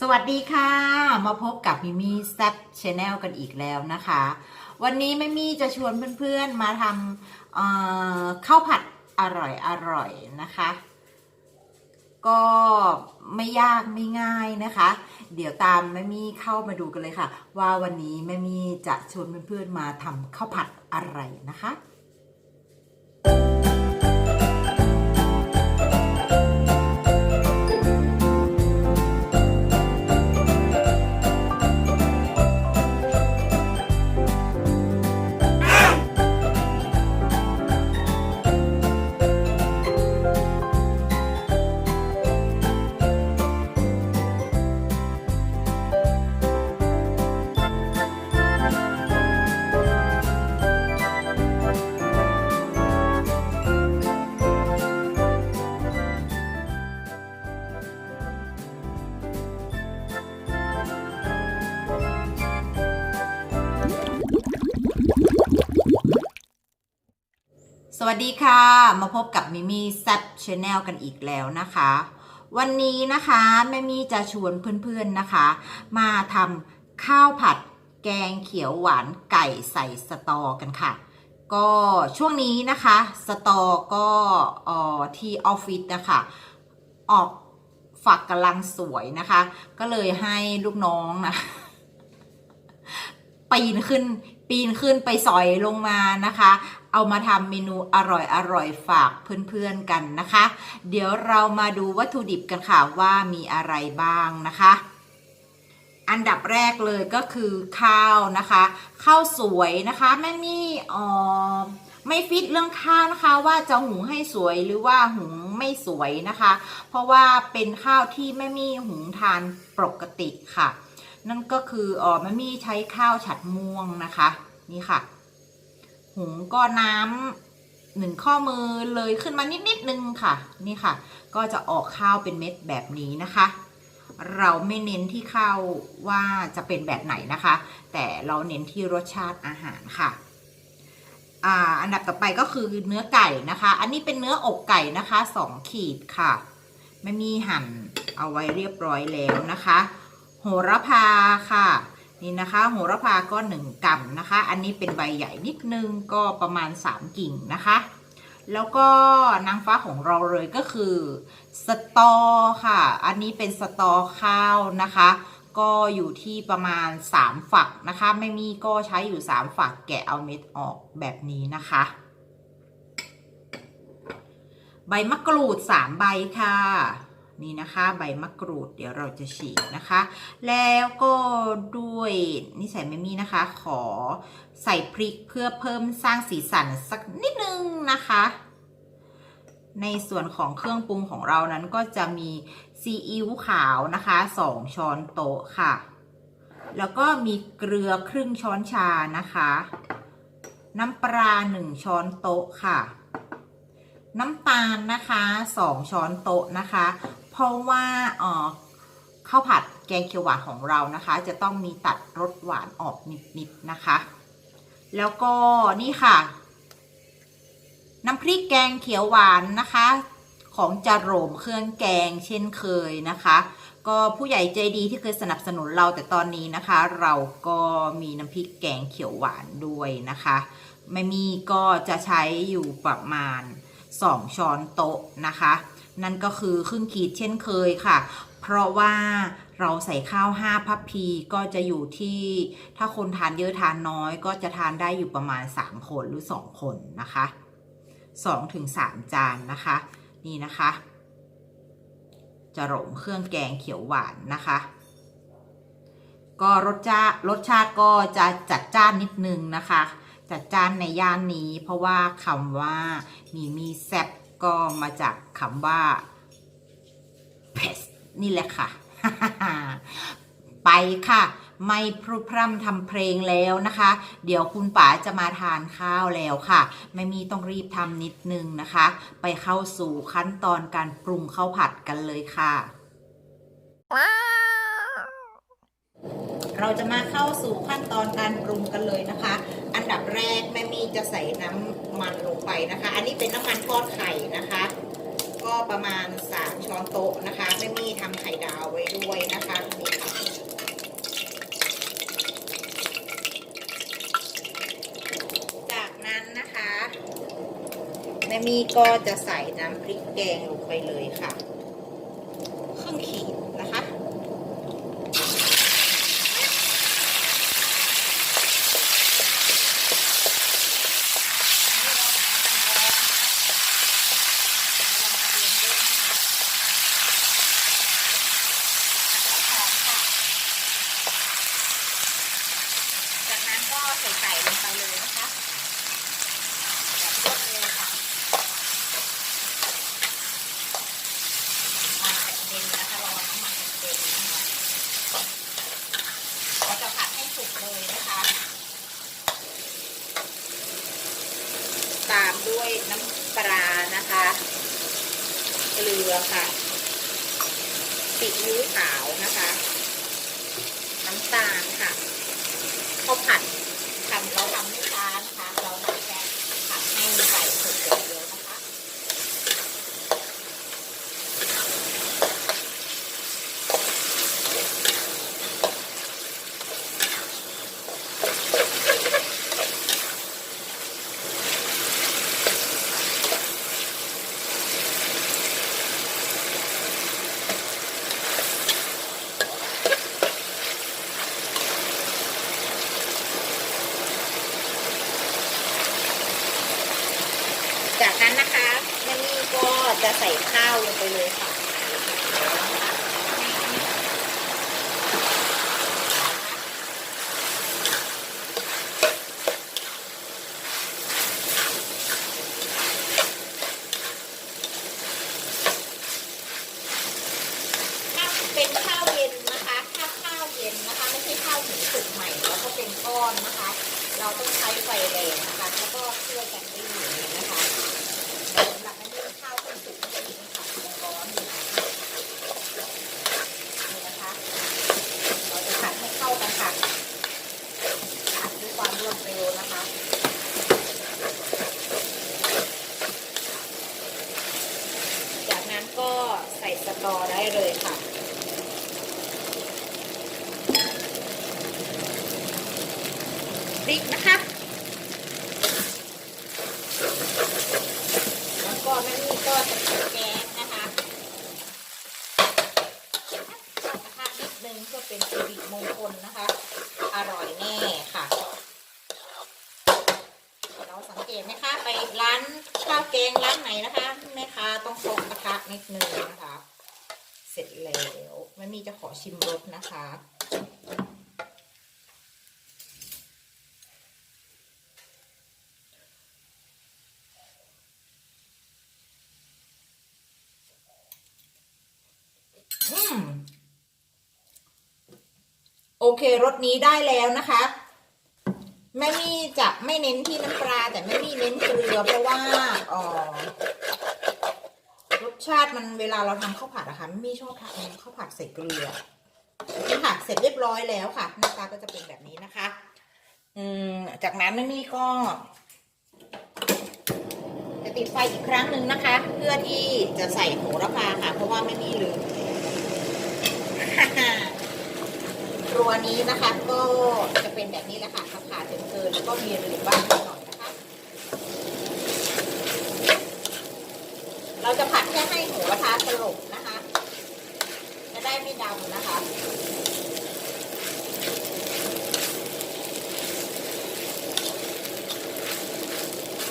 สวัสดีค่ะ มาพบกับมิมี่แซบชาแนลกันอีกแล้วนะคะ วันนี้มิมี่จะชวนเพื่อนๆมาทำข้าวผัดอร่อยอร่อยๆนะคะ ก็ไม่ยากไม่ง่ายนะคะ เดี๋ยวตามแม่มี่เข้ามาดูกันเลยค่ะ ว่าวันนี้แม่มี่จะชวนเพื่อนๆมาทำข้าวผัดอะไรนะคะ สวัสดีค่ะ มาพบกับมิมี่แซบชาแนลกันอีกแล้วนะคะ วันนี้นะคะแม่มี่จะชวนเพื่อนๆนะคะ มาทำข้าวผัดแกงเขียวหวานไก่ใส่สตอกันค่ะ ก็ช่วงนี้นะคะสตอก็ออที่ออฟฟิศนะคะออกฝักกำลังสวยนะคะ ก็เลยให้ลูกน้องนะปีนขึ้น ปีนขึ้นไปสอยลงมานะคะ เอามาทำเมนูอร่อยอร่อยฝากเพื่อนๆกันนะคะ เดี๋ยวเรามาดูวัตถุดิบกันค่ะว่ามีอะไรบ้างนะคะ อันดับแรกเลยก็คือข้าวนะคะ ข้าวสวยนะคะแม่มี่อ่อไม่ฟิตเรื่องข้าวนะคะว่าจะหุงให้สวยหรือว่าหุงไม่สวยนะคะ เพราะว่าเป็นข้าวที่แม่มี่หุงทานปกติค่ะ นั่นก็คือเออแม่มี่ใช้ข้าวฉัดม่วงนะคะ นี่ค่ะ หุงก็น้ำหนึ่งข้อมือเลยขึ้นมานิดนิดนึงค่ะ นี่ค่ะ ก็จะออกข้าวเป็นเม็ดแบบนี้นะคะ เราไม่เน้นที่ข้าวว่าจะเป็นแบบไหนนะคะ แต่เราเน้นที่รสชาติอาหารค่ะอันดับต่อไปก็คือเนื้อไก่นะคะ อันนี้เป็นเนื้ออกไก่นะคะสองขีดค่ะ ไม่มีหั่นเอาไว้เรียบร้อยแล้วนะคะ โหระพาค่ะ นี่นะคะโหระพาก็หนึ่งกำนะคะ อันนี้เป็นใบใหญ่นิดนึงก็ประมาณ 3 กิ่งนะคะ แล้วก็นางฟ้าของเราเลยก็คือสตอค่ะ อันนี้เป็นสตอข้าวนะคะ ก็อยู่ที่ประมาณ 3 ฝักนะคะ ไม่มีก็ใช้อยู่ 3 ฝักแกะเอาเม็ดออกแบบนี้นะคะใบมะกรูด 3 ใบค่ะ นี่นะคะใบมะกรูดเดี๋ยวเราจะฉีกนะคะ แล้วก็ด้วยนิสัยไม่มีนะคะ ขอใส่พริกเพื่อเพิ่มสร้างสีสันสักนิดนึงนะคะ ในส่วนของเครื่องปรุงของเรานั้นก็จะมีซีอิ๊วขาวนะคะ2ช้อนโต๊ะค่ะ แล้วก็มีเกลือครึ่งช้อนชานะคะ น้ำปลา1ช้อนโต๊ะค่ะน้ำตาลนะคะ 2 ช้อนโต๊ะนะคะ เพราะว่าข้าวผัดแกงเขียวหวานของเรานะคะ จะต้องมีตัดรสหวานออกนิดๆนะคะ แล้วก็นี่ค่ะ น้ำพริกแกงเขียวหวานนะคะ ของจาโรมเครื่องแกงเช่นเคยนะคะ ก็ผู้ใหญ่ใจดีที่เคยสนับสนุนเราแต่ตอนนี้นะคะ เราก็มีน้ำพริกแกงเขียวหวานด้วยนะคะไม่มีก็จะใช้อยู่ประมาณ 2 ช้อนโต๊ะนะคะ นั่นก็คือครึ่งขีดเช่นเคยค่ะ เพราะว่าเราใส่ข้าว 5 พับพีก็จะอยู่ที่ถ้าคนทานเยอะทานน้อยก็จะทานได้อยู่ประมาณ 3 คนหรือ 2 คนนะคะ2ถึงจานนะคะ นี่นะคะ จะหลงเครื่องแกงเขียวหวานนะคะ ก็รสชาติรสชาติก็จะจัดจ้านนิดนึงนะคะ จัดจ้านในย่านนี้เพราะว่าคำว่ามีมีแซบ ก็มาจากคำว่าเพสนี่แหละค่ะ ไปค่ะ ไม่พรุพร่ำทำเพลงแล้วนะคะ เดี๋ยวคุณป๋าจะมาทานข้าวแล้วค่ะ ไม่มีต้องรีบทำนิดนึงนะคะ ไปเข้าสู่ขั้นตอนการปรุงข้าวผัดกันเลยค่ะ เราจะมาเข้าสู่ขั้นตอนการปรุงกันเลยนะคะ อันดับแรกแม่มีจะใส่น้ำมันลงไปนะคะ อันนี้เป็นน้ำมันทอดไข่นะคะ ก็ประมาณ3ช้อนโต๊ะนะคะแม่มีทำไข่ดาวไว้ด้วยนะคะตรงนี้ค่ะจากนั้นนะคะแม่มีก็จะใส่น้ำพริกแกงลงไปเลยค่ะ ครึ่งขีดนะคะ ก็ใส่ไก่ลงไปเลยนะคะแบบรวดเร็วค่ะมันกระเด็นนะคะระวังน้ำมันกระเด็นนะคะเราจะผัดให้สุกเลยนะคะ ตามด้วยน้ำปลานะคะเกลือค่ะซีอิ๊วขาวนะคะ น้ำตาลค่ะข้าวผัดำเขาทำไม่ช้านะคะ เราจะแค่ผัดให้ไก่สุกอย่างเดียวนะคะ จากนั้นนะคะแม่นี่ก็ จะใส่ข้าวลงไปเลยค่ะ ถ้าเป็นข้าวเย็นนะคะ ถ้าข้าวเย็นนะคะ ไม่ใช่ข้าวหมูสุกใหม่ แล้วก็เป็นก้อนนะคะ เราต้องใช้ไฟแรงนะคะ แล้วก็ช่วยกันรีดอย่างนี้นะคะสำหรับอันนี้ข้าวต้มสุกไม่ได้ยินค่ะร้อนอยู่นี่นะคะ เราจะผัดให้เข้ากันค่ะผัดด้วยความรวดเร็วนะคะ จากนั้นก็ ใส่อได้เลยค่ะ พริกนะคะ แล้วก็แม่นี่ก็จะใส่แกงนะคะกระทะนิดนึงเพื่อเป็นสิริมงคลนะคะ อร่อยแน่ค่ะเราสังเกตไหมคะ ไปร้านข้าวแกงร้านไหนนะคะแม่ค้าต้องซกกระทะนิดนึงนะคะ แล้วแม่มีจะขอชิมรสนะคะ โอเครสนี้ได้แล้วนะคะแม่มี่จะไม่เน้นที่น้ำปลาแต่แม่มี่เน้นเกลือเพราะว่าอ่อ ชาติมันเวลาเราทำข้าวผัดอะค่ะม่มี่ชอบทำข้าวผัดใส่เกลือนี่ค่ะ เสร็จเรียบร้อยแล้วค่ะ หน้าตาก็จะเป็นแบบนี้นะคะ อืมจากนั้นแม่มี่ก็ จะติดไฟอีกครั้งหนึ่งนะคะ เพื่อที่จะใส่โหระพาค่ะ เพราะว่าแม่มี่ลืมครัวนี้นะคะ ก็จะเป็นแบบนี้แหละค่ะขาดเกินแล้วก็มีเหลือบ้างนิดหน่อยนะคะ เราจะผัดแค่ให้หัวกระทะสลบนะคะ จะได้ไม่ดำนะคะ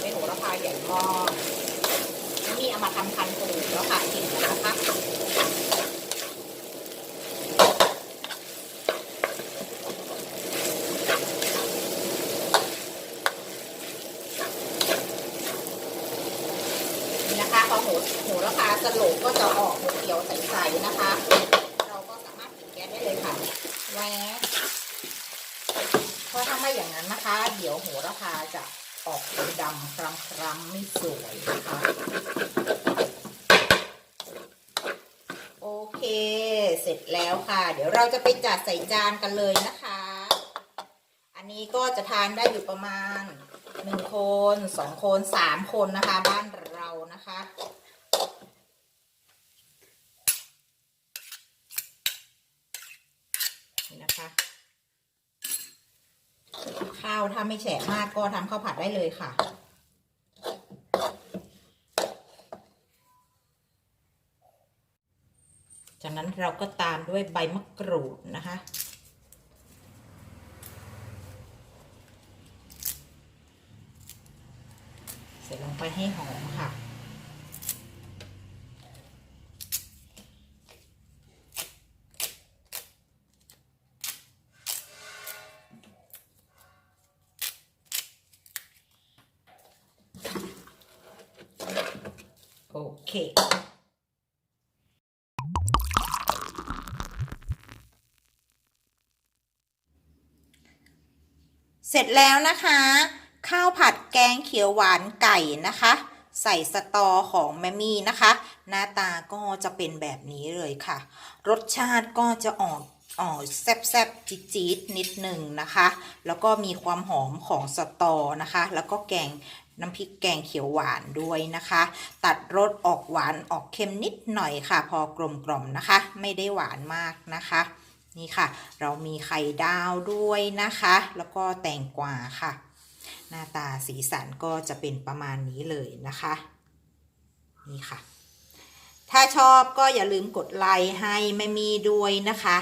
เป็นโหระพาใหญ่มากนี่เอามาทำพันธุ์ปลูกแล้วค่ะกินนะคะ นี่ นะคะพอโหโหระพาสโลกก็จะออกเขียวใสๆนะคะ เราก็สามารถปิดแก๊สได้เลยค่ะแหวกเพราะถ้าไม่อย่างนั้นนะคะ เดี๋ยวโหระพาจะออกเป็นดำคล้ำๆไม่สวยนะคะโอเค เสร็จแล้วค่ะ เดี๋ยวเราจะไปจัดใส่จานกันเลยนะคะ อันนี้ก็จะทานได้อยู่ประมาณหนึ่งคนสองคนสามคนนะคะ บ้าน ข้าวถ้าไม่แฉะมากก็ทำข้าวผัดได้เลยค่ะ จากนั้นเราก็ตามด้วยใบมะกรูดนะคะเส่ลงไปให้หอมค่ะ เคเสร็จแล้วนะคะ ข้าวผัดแกงเขียวหวานไก่นะคะ ใส่สตอของแม่มี่นะคะ หน้าตาก็จะเป็นแบบนี้เลยค่ะ รสชาติก็จะออกออแซ่บๆจี๊ดๆนิดหนึ่งนะคะ แล้วก็มีความหอมของสตอนะคะ แล้วก็แกง น้ำพริกแกงเขียวหวานด้วยนะคะ ตัดรสออกหวานออกเค็มนิดหน่อยค่ะ พอกลมกล่อมนะคะ ไม่ได้หวานมากนะคะ นี่ค่ะ เรามีไข่ดาวด้วยนะคะ แล้วก็แตงกวาค่ะ หน้าตาสีสันก็จะเป็นประมาณนี้เลยนะคะ นี่ค่ะ ถ้าชอบก็อย่าลืมกดไลค์ให้แม่มีด้วยนะคะ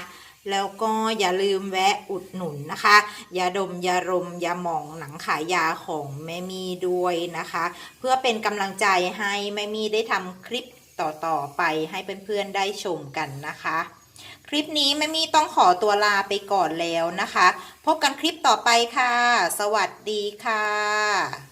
แล้วก็อย่าลืมแวะอุดหนุนนะคะยาดมยารมยาหมองหนังขายยาของแม่มีด้วยนะคะ เพื่อเป็นกำลังใจให้แม่มีได้ทำคลิปต่อๆไปให้เพื่อนๆได้ชมกันนะคะ คลิปนี้แม่มีต้องขอตัวลาไปก่อนแล้วนะคะ พบกันคลิปต่อไปค่ะ สวัสดีค่ะ